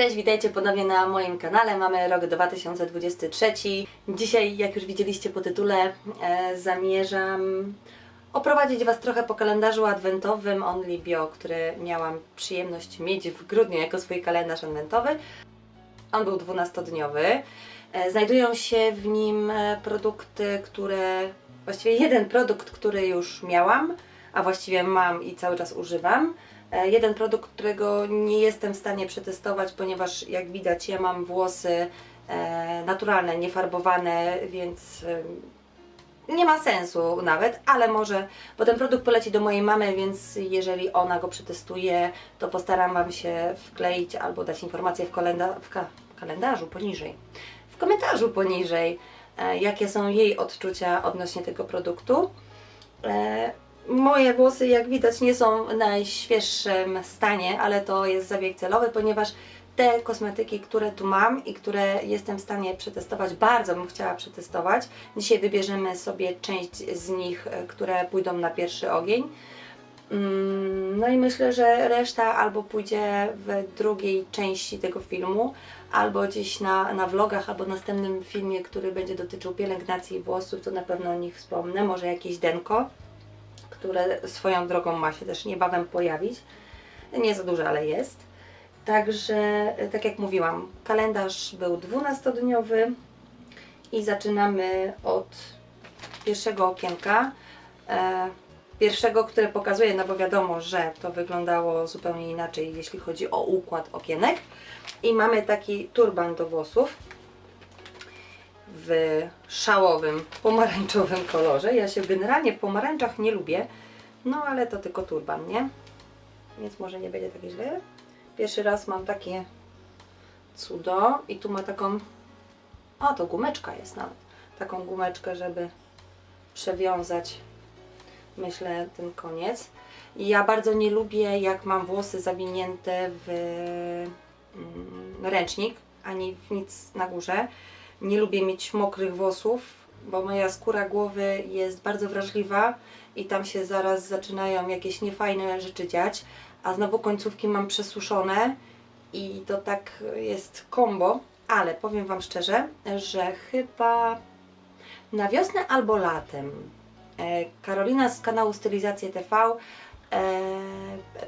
Cześć, witajcie ponownie na moim kanale. Mamy rok 2023. Dzisiaj, jak już widzieliście po tytule, e, zamierzam oprowadzić Was trochę po kalendarzu adwentowym Only Bio, który miałam przyjemność mieć w grudniu jako swój kalendarz adwentowy. On był 12-dniowy. E, Znajdują się w nim e, produkty, które. Właściwie jeden produkt, który już miałam, a właściwie mam i cały czas używam. E, Jeden produkt, którego nie jestem w stanie przetestować, ponieważ jak widać, ja mam włosy e, naturalne, niefarbowane, więc e, nie ma sensu nawet, ale może, bo ten produkt poleci do mojej mamy, więc jeżeli ona go przetestuje, to postaram Wam się wkleić albo dać informację w, kalenda w ka kalendarzu poniżej, w komentarzu poniżej, jakie są jej odczucia odnośnie tego produktu. E, Moje włosy, jak widać, nie są w najświeższym stanie, ale to jest zabieg celowy, ponieważ te kosmetyki, które tu mam i które jestem w stanie przetestować, bardzo bym chciała przetestować. Dzisiaj wybierzemy sobie część z nich, e, które pójdą na pierwszy ogień. Mm, No i myślę, że reszta albo pójdzie w drugiej części tego filmu, albo gdzieś na, na vlogach, albo następnym filmie, który będzie dotyczył pielęgnacji włosów, to na pewno o nich wspomnę. Może jakieś denko które swoją drogą ma się też niebawem pojawić. Nie za duże, ale jest. Także, e, tak jak mówiłam, kalendarz był 12-dniowy i zaczynamy od pierwszego okienka. E, pierwszego, które pokazuje, no bo wiadomo, że to wyglądało zupełnie inaczej, jeśli chodzi o układ okienek. I mamy taki turban do włosów w szałowym, pomarańczowym kolorze. Ja się generalnie w pomarańczach nie lubię, no ale to tylko turban, nie? Więc może nie będzie takie źle. Pierwszy raz mam takie cudo i tu ma taką, a to gumeczka jest nawet, taką gumeczkę, żeby przewiązać, myślę, ten koniec. I ja bardzo nie lubię, jak mam włosy zawinięte w mm, ręcznik, ani w nic na górze. Nie lubię mieć mokrych włosów, bo moja skóra głowy jest bardzo wrażliwa i tam się zaraz zaczynają jakieś niefajne rzeczy dziać, a znowu końcówki mam przesuszone i to tak jest kombo, ale powiem Wam szczerze, że chyba na wiosnę albo latem e, Karolina z kanału Stylizacje TV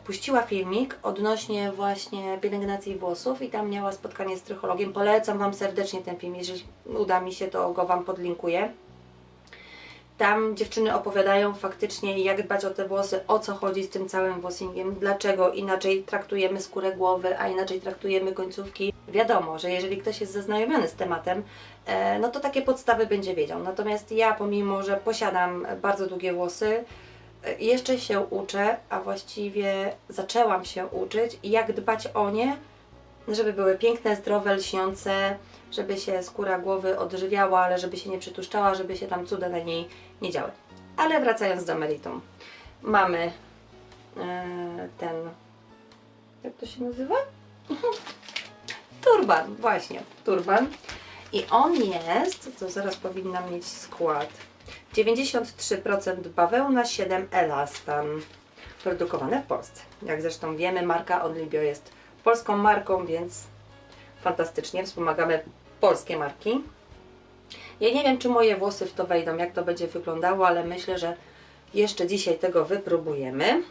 puściła filmik odnośnie właśnie pielęgnacji włosów i tam miała spotkanie z trychologiem. Polecam Wam serdecznie ten film, jeżeli uda mi się, to go Wam podlinkuję. Tam dziewczyny opowiadają faktycznie, jak dbać o te włosy, o co chodzi z tym całym włosingiem, dlaczego inaczej traktujemy skórę głowy, a inaczej traktujemy końcówki. Wiadomo, że jeżeli ktoś jest zaznajomiony z tematem, e, no to takie podstawy będzie wiedział. Natomiast ja, pomimo że posiadam bardzo długie włosy, e, jeszcze się uczę, a właściwie zaczęłam się uczyć, jak dbać o nie, żeby były piękne, zdrowe, lśniące, żeby się skóra głowy odżywiała, ale żeby się nie przytłuszczała, żeby się tam cuda na niej nie działy. Ale wracając do meritum. Mamy e, ten, jak to się nazywa? Turban, właśnie, turban. I on jest, to zaraz powinnam mieć skład, 93% bawełna, 7 elastan. Produkowane w Polsce. Jak zresztą wiemy, marka Onlybio jest polską marką, więc fantastycznie wspomagamy polskie marki. Ja nie wiem, czy moje włosy w to wejdą, jak to będzie wyglądało, ale myślę, że jeszcze dzisiaj tego wypróbujemy.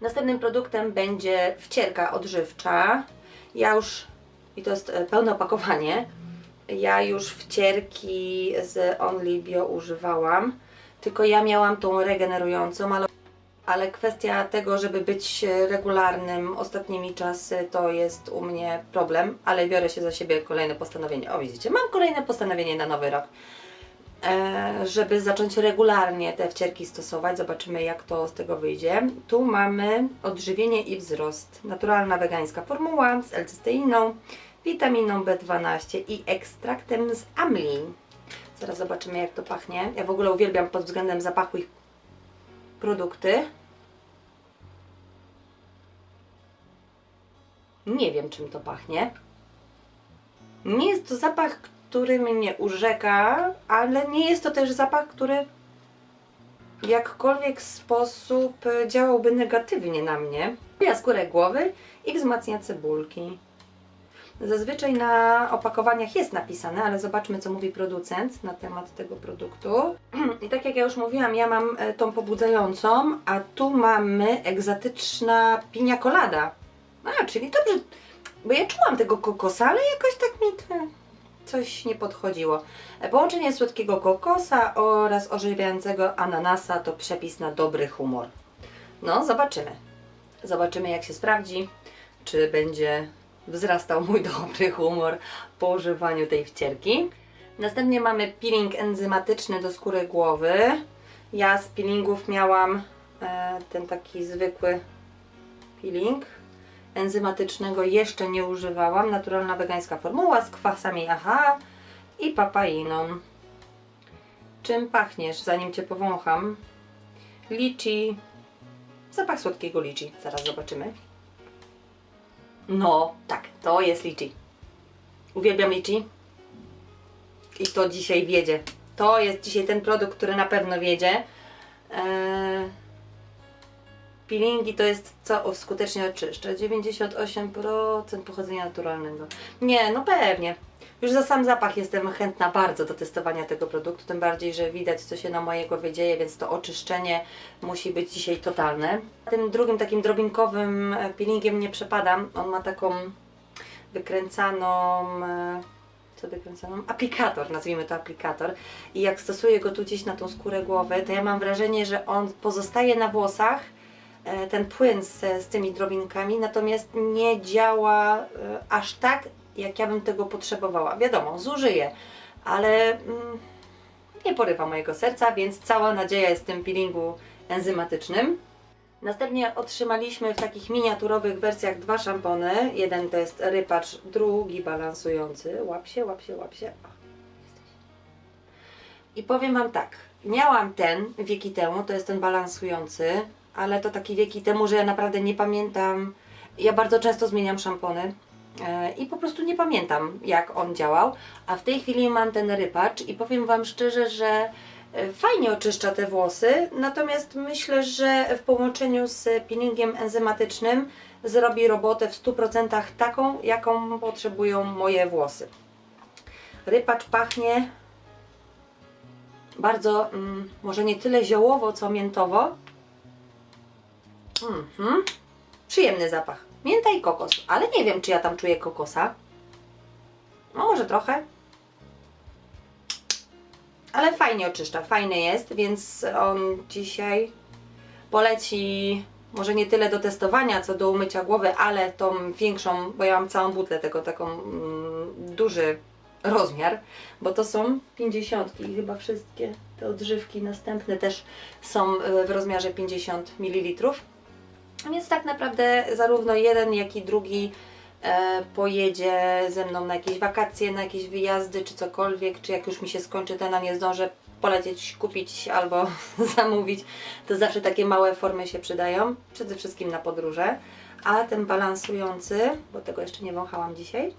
Następnym produktem będzie wcierka odżywcza. Ja już, i to jest e, pełne opakowanie, ja już wcierki z Only Bio używałam, tylko ja miałam tą regenerującą, ale ale kwestia tego, żeby być regularnym ostatnimi czasy, to jest u mnie problem, ale biorę się za siebie kolejne postanowienie. O, widzicie, mam kolejne postanowienie na nowy rok, e, żeby zacząć regularnie te wcierki stosować. Zobaczymy, jak to z tego wyjdzie. Tu mamy odżywienie i wzrost. Naturalna wegańska formuła z L-cysteiną, witaminą B12 i ekstraktem z amli. Zaraz zobaczymy, jak to pachnie. Ja w ogóle uwielbiam pod względem zapachu ich produkty. Nie wiem, czym to pachnie. Nie jest to zapach, który mnie urzeka, ale nie jest to też zapach, który w jakkolwiek sposób działałby negatywnie na mnie. Ja skórę głowy i wzmacnia cebulki. Zazwyczaj na opakowaniach jest napisane, ale zobaczmy, co mówi producent na temat tego produktu. I tak jak ja już mówiłam, ja mam e, tą pobudzającą, a tu mamy egzotyczna pinia colada. A, czyli dobrze, bo ja czułam tego kokosa, ale jakoś tak mi coś nie podchodziło. E, Połączenie słodkiego kokosa oraz ożywiającego ananasa to przepis na dobry humor. No, zobaczymy. Zobaczymy, jak się sprawdzi, czy będzie wzrastał mój dobry humor po używaniu tej wcierki. Następnie mamy peeling enzymatyczny do skóry głowy. Ja z peelingów miałam e, ten taki zwykły peeling. Enzymatycznego jeszcze nie używałam. Naturalna wegańska formuła z kwasami AHA i papainą. Czym pachniesz, zanim Cię powącham? Liczy. Zapach słodkiego liczy. Zaraz zobaczymy. No, tak, to jest liczy. Uwielbiam liczy. I to dzisiaj wiedzie. To jest dzisiaj ten produkt, który na pewno wiedzie. Eee, peelingi to jest co skutecznie oczyszcza. 98% pochodzenia naturalnego. Nie, no pewnie. Już za sam zapach jestem chętna bardzo do testowania tego produktu, tym bardziej, że widać co się na mojej głowie dzieje, więc to oczyszczenie musi być dzisiaj totalne. Tym drugim takim drobinkowym e, peelingiem nie przepadam. On ma taką wykręcaną... e, co wykręcaną? Aplikator, nazwijmy to aplikator. I jak stosuję go tu gdzieś na tą skórę głowy, to ja mam wrażenie, że on pozostaje na włosach, ten płyn z, z tymi drobinkami, natomiast nie działa e, aż tak, jak ja bym tego potrzebowała. Wiadomo, zużyję, ale mm, nie porywa mojego serca, więc cała nadzieja jest w tym peelingu enzymatycznym. Następnie otrzymaliśmy w takich miniaturowych wersjach dwa szampony. Jeden to jest rypacz, drugi balansujący. Łap się, łap się, łap się. I powiem Wam tak, miałam ten wieki temu, to jest ten balansujący, ale to taki wieki temu, że ja naprawdę nie pamiętam. Ja bardzo często zmieniam szampony e, i po prostu nie pamiętam, jak on działał. A w tej chwili mam ten rypacz i powiem Wam szczerze, że e, fajnie oczyszcza te włosy, natomiast myślę, że w połączeniu z peelingiem enzymatycznym zrobi robotę w 100% taką, jaką potrzebują moje włosy. Rypacz pachnie bardzo, mm, może nie tyle ziołowo, co miętowo. Mhm. Przyjemny zapach. Mięta i kokos, ale nie wiem, czy ja tam czuję kokosa. No, może trochę. Ale fajnie oczyszcza, fajny jest, więc on dzisiaj poleci może nie tyle do testowania, co do umycia głowy, ale tą większą, bo ja mam całą butlę tego, taką mm, duży rozmiar, bo to są 50 i chyba wszystkie te odżywki następne też są e, w rozmiarze 50 ml. Więc tak naprawdę zarówno jeden, jak i drugi e, pojedzie ze mną na jakieś wakacje, na jakieś wyjazdy, czy cokolwiek, czy jak już mi się skończy ten, a nie zdążę polecieć, kupić albo zamówić, to zawsze takie małe formy się przydają, przede wszystkim na podróże. A ten balansujący, bo tego jeszcze nie wąchałam dzisiaj,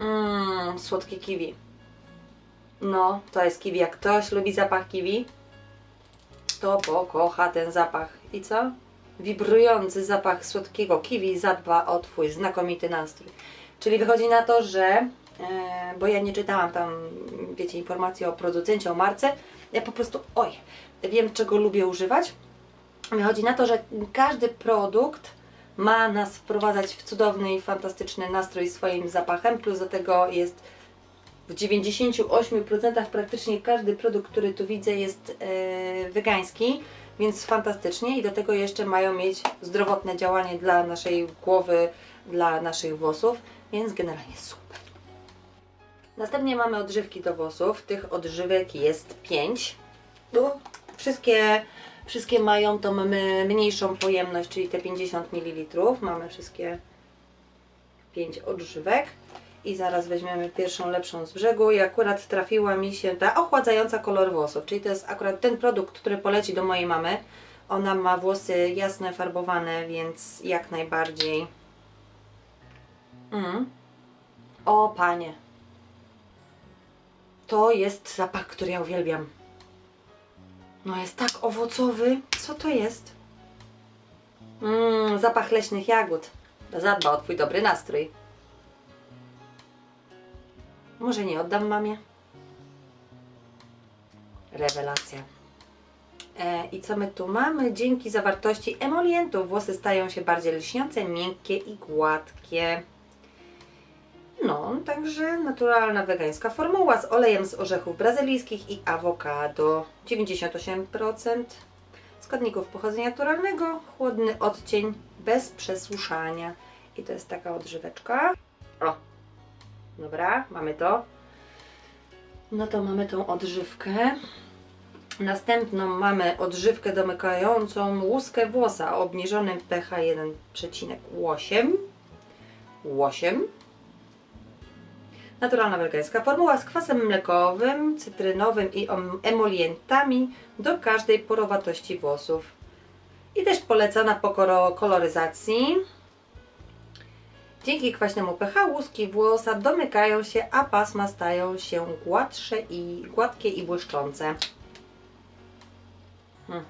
Mmm, słodkie kiwi. No, to jest kiwi. Jak ktoś lubi zapach kiwi, to pokocha ten zapach. I co? Wibrujący zapach słodkiego kiwi zadba o Twój znakomity nastrój. Czyli wychodzi na to, że, e, bo ja nie czytałam tam, wiecie, informacji o producencie, o marce, ja po prostu, oj, wiem czego lubię używać. Wychodzi na to, że każdy produkt ma nas wprowadzać w cudowny i fantastyczny nastrój swoim zapachem, plus do tego jest w 98% praktycznie każdy produkt, który tu widzę jest e, wegański, więc fantastycznie i do tego jeszcze mają mieć zdrowotne działanie dla naszej głowy, dla naszych włosów, więc generalnie super. Następnie mamy odżywki do włosów. Tych odżywek jest 5. Wszystkie, wszystkie mają tą mniejszą pojemność, czyli te 50 ml. Mamy wszystkie 5 odżywek. I zaraz weźmiemy pierwszą lepszą z brzegu i akurat trafiła mi się ta ochładzająca kolor włosów, czyli to jest akurat ten produkt, który poleci do mojej mamy. Ona ma włosy jasne, farbowane, więc jak najbardziej. Mm. O panie. To jest zapach, który ja uwielbiam. No jest tak owocowy. Co to jest? Mmm, zapach leśnych jagód. Zadba o Twój dobry nastrój. Może nie oddam mamie? Rewelacja. E, I co my tu mamy? Dzięki zawartości emolientów włosy stają się bardziej lśniące, miękkie i gładkie. No, także naturalna wegańska formuła z olejem z orzechów brazylijskich i awokado. 98% składników pochodzenia naturalnego, chłodny odcień bez przesuszania. I to jest taka odżyweczka. O, dobra, mamy to. No to mamy tą odżywkę. Następną mamy odżywkę domykającą łuskę włosa o obniżonym pH 1,8. 8. Naturalna wegańska formuła z kwasem mlekowym, cytrynowym i emolientami do każdej porowatości włosów. I też polecana po koloryzacji. Dzięki kwaśnemu pH łuski włosa domykają się, a pasma stają się gładsze i gładkie i błyszczące. Hmm.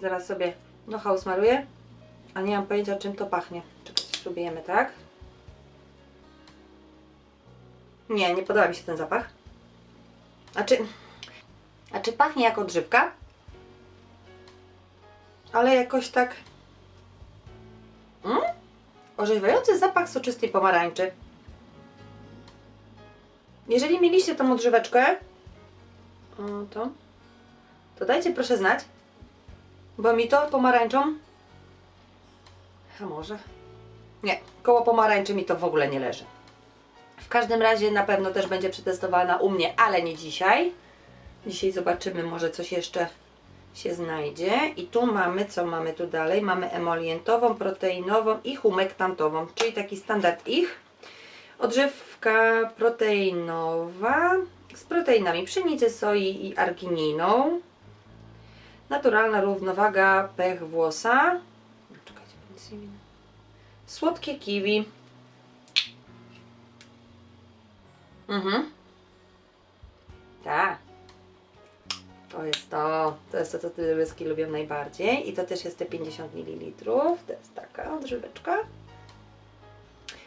Zaraz sobie nocha smaruję, a nie mam pojęcia czym to pachnie. Czekaj, spróbujemy, tak? Nie, nie podoba mi się ten zapach. A czy, a czy pachnie jak odżywka? Ale jakoś tak... Mm? Orzeźwiający zapach soczystej pomarańczy. Jeżeli mieliście tą odżyweczkę, o, to, to dajcie proszę znać, bo mi to pomarańczą, a może, nie, koło pomarańczy mi to w ogóle nie leży. W każdym razie na pewno też będzie przetestowana u mnie, ale nie dzisiaj. Dzisiaj zobaczymy, może coś jeszcze się znajdzie. I tu mamy, co mamy tu dalej? Mamy emolientową, proteinową i humektantową, czyli taki standard ich. Odżywka proteinowa z proteinami pszenicy, soi i argininą. Naturalna równowaga pech włosa. Słodkie kiwi. Mhm. Tak. To jest to. To jest to, co tyryski lubią najbardziej. I to też jest te 50 ml. To jest taka odżyweczka.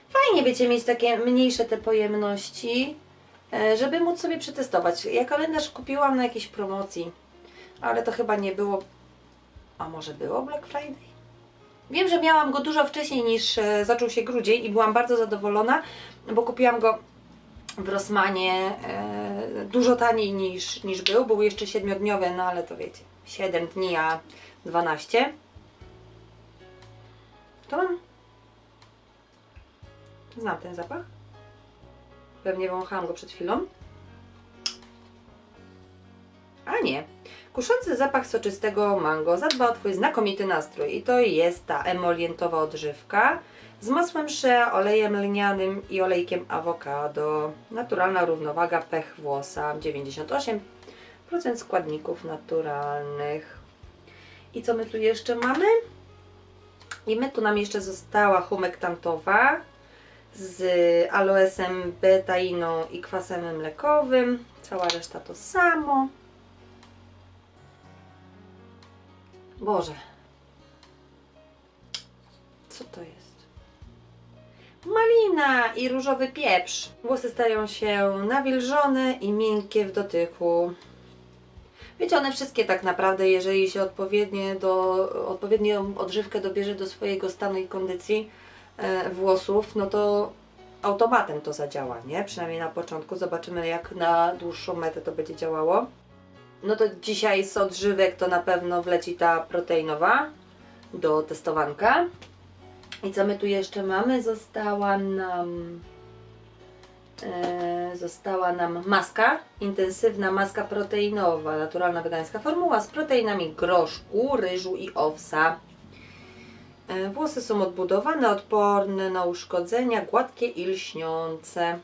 Fajnie wiecie mieć takie mniejsze te pojemności, e, żeby móc sobie przetestować. Ja kalendarz kupiłam na jakiejś promocji, ale to chyba nie było. A może było Black Friday? Wiem, że miałam go dużo wcześniej niż e, zaczął się grudzień i byłam bardzo zadowolona, bo kupiłam go w Rossmanie e, dużo taniej niż, niż był. Był jeszcze 7-dniowy, no ale to wiecie, 7 dni, a 12. To mam Znam ten zapach. Pewnie wąchałam go przed chwilą. A nie. Kuszący zapach soczystego mango zadba o Twój znakomity nastrój. I to jest ta emolientowa odżywka z masłem shea, olejem lnianym i olejkiem awokado. Naturalna równowaga pech włosa. 98% składników naturalnych. I co my tu jeszcze mamy? I my tu nam jeszcze została humektantowa z aloesem, betainą i kwasem mlekowym. Cała reszta to samo. Boże. Co to jest? Malina i różowy pieprz. Włosy stają się nawilżone i miękkie w dotyku. Wiecie, one wszystkie tak naprawdę, jeżeli się odpowiednie do, odpowiednią odżywkę dobierze do swojego stanu i kondycji, e, włosów, no to automatem to zadziała, nie? Przynajmniej na początku. Zobaczymy, jak na dłuższą metę to będzie działało. No to dzisiaj z odżywek to na pewno wleci ta proteinowa do testowanka. I co my tu jeszcze mamy? Została nam e, została nam maska, intensywna maska proteinowa, naturalna wegańska formuła z proteinami groszku, ryżu i owsa. E, Włosy są odbudowane, odporne na uszkodzenia, gładkie i lśniące.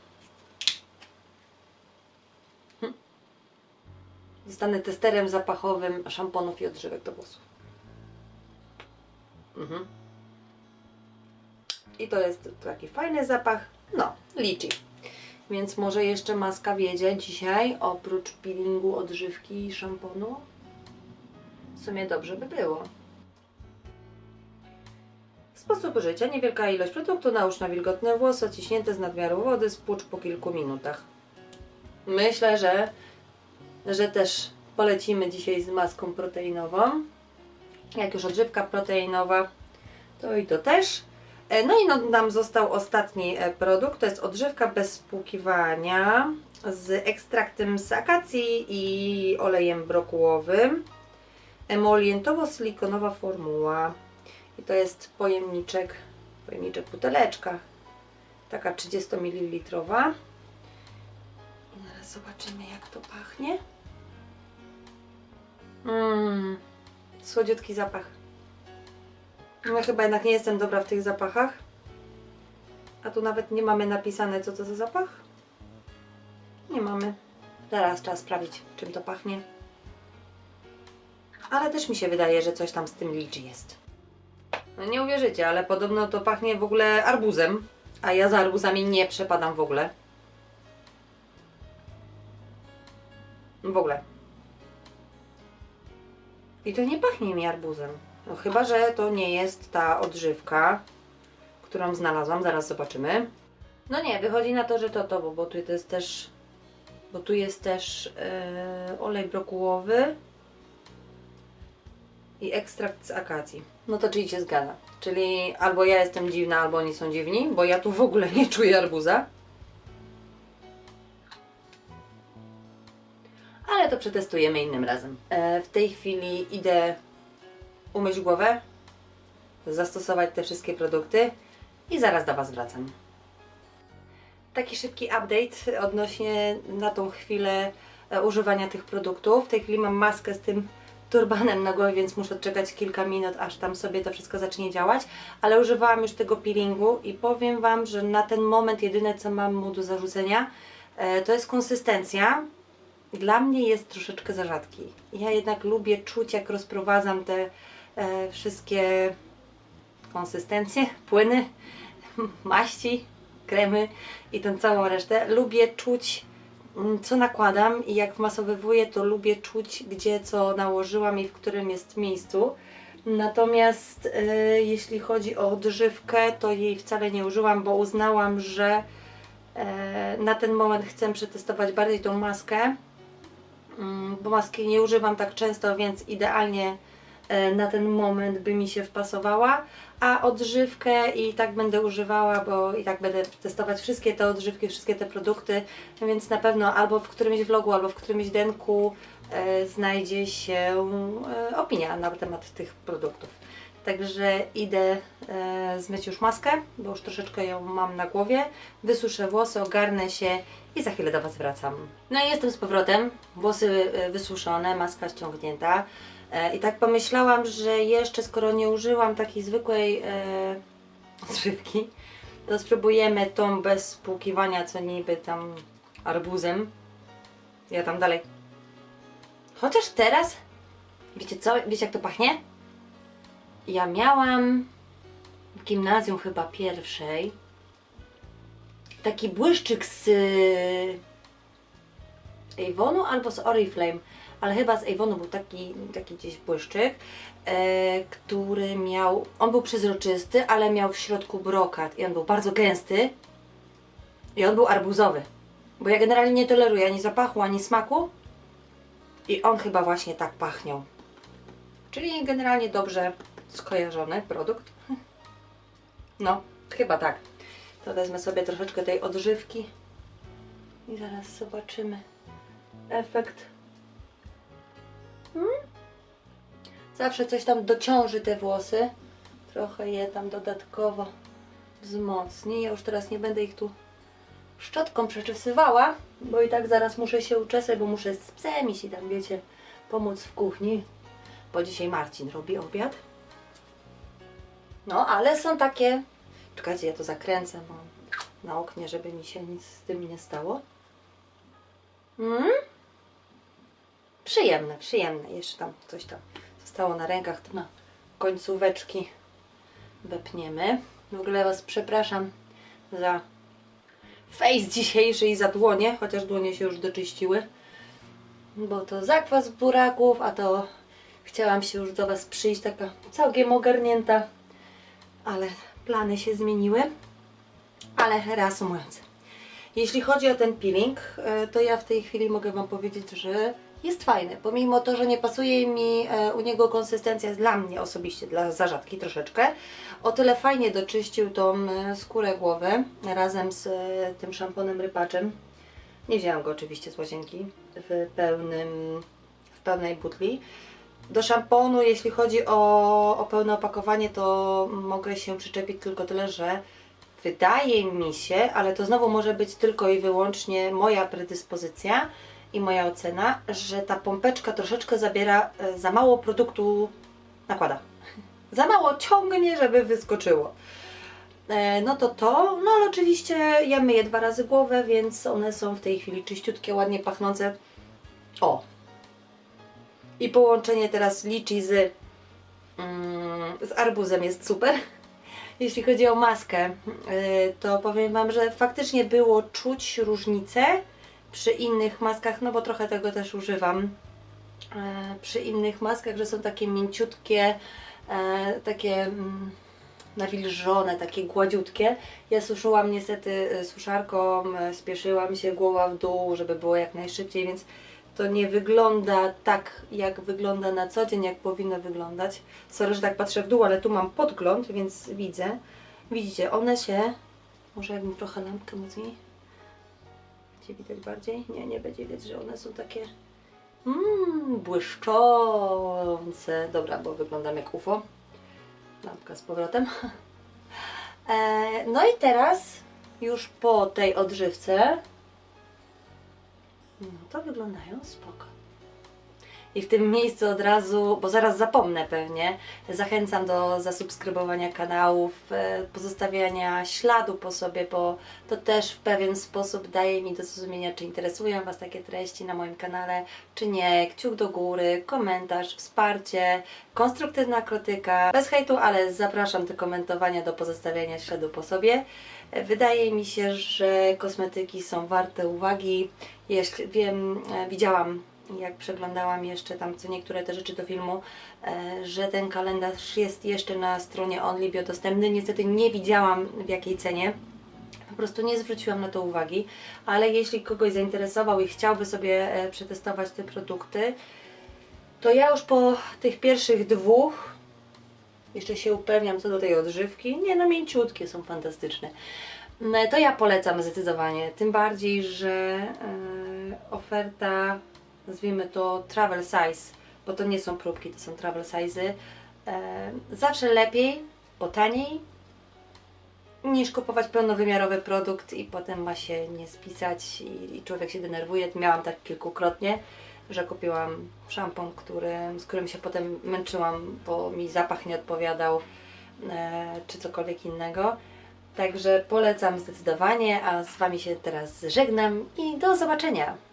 Zostanę testerem zapachowym szamponów i odżywek do włosów. Mhm. I to jest taki fajny zapach. No, liczy. Więc może jeszcze maska wiedzie dzisiaj, oprócz peelingu, odżywki i szamponu? W sumie dobrze by było. Sposób użycia. Niewielka ilość produktu nałóż na wilgotne włosy, odciśnięte z nadmiaru wody, spłucz po kilku minutach. Myślę, że, że też polecimy dzisiaj z maską proteinową. Jak już odżywka proteinowa, to i to też. E, No i no, nam został ostatni e, produkt, to jest odżywka bez spłukiwania z ekstraktem z akacji i olejem brokułowym. Emolientowo-silikonowa formuła. I to jest pojemniczek, pojemniczek buteleczka, taka 30 ml. Zobaczymy jak to pachnie. Mmm, słodziutki zapach. No chyba jednak nie jestem dobra w tych zapachach. A tu nawet nie mamy napisane co to za zapach. Nie mamy. Zaraz trzeba sprawdzić czym to pachnie. Ale też mi się wydaje, że coś tam z tym liczy jest. No nie uwierzycie, ale podobno to pachnie w ogóle arbuzem. A ja za arbuzami nie przepadam w ogóle. W ogóle. I to nie pachnie mi arbuzem. No chyba, że to nie jest ta odżywka, którą znalazłam. Zaraz zobaczymy. No nie, wychodzi na to, że to to, bo, bo tu jest też bo tu jest też e, olej brokułowy i ekstrakt z akacji. No to czyli się zgadza. Czyli albo ja jestem dziwna, albo oni są dziwni, bo ja tu w ogóle nie czuję arbuza. Ale to przetestujemy innym razem. E, w tej chwili idę umyć głowę, zastosować te wszystkie produkty i zaraz do Was wracam. Taki szybki update odnośnie na tą chwilę e, używania tych produktów. W tej chwili mam maskę z tym turbanem na głowie, więc muszę czekać kilka minut, aż tam sobie to wszystko zacznie działać. Ale używałam już tego peelingu i powiem Wam, że na ten moment jedyne co mam mu do zarzucenia e, to jest konsystencja. Dla mnie jest troszeczkę za rzadki. Ja jednak lubię czuć, jak rozprowadzam te e, wszystkie konsystencje, płyny, maści, kremy i tą całą resztę. Lubię czuć, mm, co nakładam i jak wmasowywuję, to lubię czuć, gdzie co nałożyłam i w którym jest miejscu. Natomiast e, jeśli chodzi o odżywkę, to jej wcale nie użyłam, bo uznałam, że e, na ten moment chcę przetestować bardziej tą maskę, bo maski nie używam tak często, więc idealnie e, na ten moment by mi się wpasowała, a odżywkę i tak będę używała, bo i tak będę testować wszystkie te odżywki, wszystkie te produkty, więc na pewno albo w którymś vlogu, albo w którymś denku e, znajdzie się e, opinia na temat tych produktów. Także idę zmyć już maskę, bo już troszeczkę ją mam na głowie, wysuszę włosy, ogarnę się i za chwilę do Was wracam. No i jestem z powrotem, włosy e, wysuszone, maska ściągnięta. E, I tak pomyślałam, że jeszcze skoro nie użyłam takiej zwykłej e, odżywki, to spróbujemy tą bez spłukiwania, co niby tam arbuzem. Ja tam dalej. Chociaż teraz, wiecie co, wiecie jak to pachnie? Ja miałam w gimnazjum chyba pierwszej taki błyszczyk z Avonu albo z Oriflame, ale chyba z Avonu był taki, taki gdzieś błyszczyk, e, który miał, on był przezroczysty, ale miał w środku brokat i on był bardzo gęsty i on był arbuzowy, bo ja generalnie nie toleruję ani zapachu, ani smaku i on chyba właśnie tak pachniał. Czyli generalnie dobrze skojarzony produkt. No, chyba tak. To wezmę sobie troszeczkę tej odżywki i zaraz zobaczymy efekt. Hmm? Zawsze coś tam dociąży te włosy. Trochę je tam dodatkowo wzmocni. Ja już teraz nie będę ich tu szczotką przeczesywała, bo i tak zaraz muszę się uczesać, bo muszę z psem i tam wiecie, pomóc w kuchni, bo dzisiaj Marcin robi obiad. No, ale są takie. Czekajcie, ja to zakręcę bo na oknie, żeby mi się nic z tym nie stało. Mm? Przyjemne, przyjemne. Jeszcze tam coś tam zostało na rękach, to na końcóweczki wepniemy. W ogóle Was przepraszam za face dzisiejszy i za dłonie, chociaż dłonie się już doczyściły. Bo to zakwas buraków, a to chciałam się już do Was przyjść taka całkiem ogarnięta ale plany się zmieniły. Ale reasumując, jeśli chodzi o ten peeling, e, to ja w tej chwili mogę Wam powiedzieć, że jest fajny. Pomimo to, że nie pasuje mi e, u niego konsystencja, dla mnie osobiście, dla za rzadki troszeczkę, o tyle fajnie doczyścił tą e, skórę głowy razem z tym szamponem rypaczem. Nie wzięłam go oczywiście z łazienki w, pełnym, w pełnej butli. Do szamponu, jeśli chodzi o, o pełne opakowanie, to mogę się przyczepić tylko tyle, że wydaje mi się, ale to znowu może być tylko i wyłącznie moja predyspozycja i moja ocena, że ta pompeczka troszeczkę zabiera e, za mało produktu nakłada. Za mało ciągnie, żeby wyskoczyło. E, No to to, no ale oczywiście ja myję dwa razy głowę, więc one są w tej chwili czyściutkie, ładnie pachnące. O! I połączenie teraz liczy z, mm, z arbuzem jest super. Jeśli chodzi o maskę, y, to powiem Wam, że faktycznie było czuć różnicę przy innych maskach, no bo trochę tego też używam. E, Przy innych maskach, że są takie mięciutkie, e, takie mm, nawilżone, takie gładziutkie. Ja suszyłam niestety y, suszarką, spieszyłam się głowa w dół, żeby było jak najszybciej, więc to nie wygląda tak, jak wygląda na co dzień, jak powinno wyglądać. Sorry, że tak patrzę w dół, ale tu mam podgląd, więc widzę. Widzicie, one się... Może jakbym trochę lampkę mocniej... Będzie widać bardziej? Nie, nie będzie widać, że one są takie... Mmm, błyszczące. Dobra, bo wyglądam jak UFO. Lampka z powrotem. E, no i teraz, już po tej odżywce, no to wyglądają spoko. I w tym miejscu od razu, bo zaraz zapomnę pewnie, zachęcam do zasubskrybowania kanałów, e, pozostawiania śladu po sobie, bo to też w pewien sposób daje mi do zrozumienia, czy interesują Was takie treści na moim kanale, czy nie. Kciuk do góry, komentarz, wsparcie, konstruktywna krytyka. Bez hejtu, ale zapraszam do komentowania, do pozostawiania śladu po sobie. E, Wydaje mi się, że kosmetyki są warte uwagi. Jeśli wiem, e, widziałam jak przeglądałam jeszcze tam co niektóre te rzeczy do filmu, e, że ten kalendarz jest jeszcze na stronie OnlyBio dostępny. Niestety nie widziałam w jakiej cenie. Po prostu nie zwróciłam na to uwagi, ale jeśli kogoś zainteresował i chciałby sobie e, przetestować te produkty, to ja już po tych pierwszych dwóch jeszcze się upewniam co do tej odżywki. Nie no, mięciutkie są fantastyczne. No, To ja polecam zdecydowanie. Tym bardziej, że e, oferta, nazwijmy to travel size, bo to nie są próbki, to są travel size. E, zawsze lepiej, bo taniej, niż kupować pełnowymiarowy produkt i potem ma się nie spisać i, i człowiek się denerwuje. Miałam tak kilkukrotnie, że kupiłam szampon, który, z którym się potem męczyłam, bo mi zapach nie odpowiadał e, czy cokolwiek innego. Także polecam zdecydowanie, a z Wami się teraz żegnam i do zobaczenia.